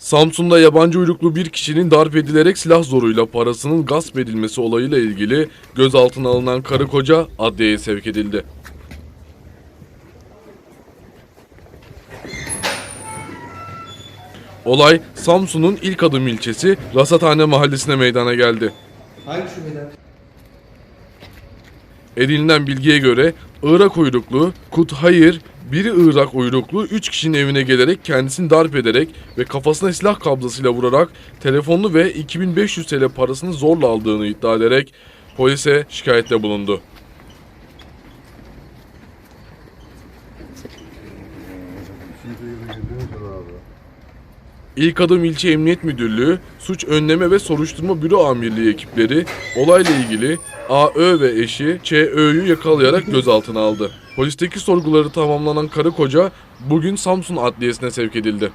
Samsun'da yabancı uyruklu bir kişinin darp edilerek silah zoruyla parasının gasp edilmesi olayıyla ilgili gözaltına alınan karı koca adliyeye sevk edildi. Olay Samsun'un ilk adım ilçesi Rasathane mahallesine meydana geldi. Hangi şubeden? Edinilen bilgiye göre Irak uyruklu Kut Hayır, biri Irak uyruklu 3 kişinin evine gelerek kendisini darp ederek ve kafasına silah kabzasıyla vurarak telefonunu ve 2500 TL parasını zorla aldığını iddia ederek polise şikayette bulundu. İlk Adım İlçe Emniyet Müdürlüğü, Suç Önleme ve Soruşturma Büro Amirliği ekipleri olayla ilgili AÖ ve eşi ÇÖ'yü yakalayarak gözaltına aldı. Polisteki sorguları tamamlanan karı koca bugün Samsun Adliyesi'ne sevk edildi.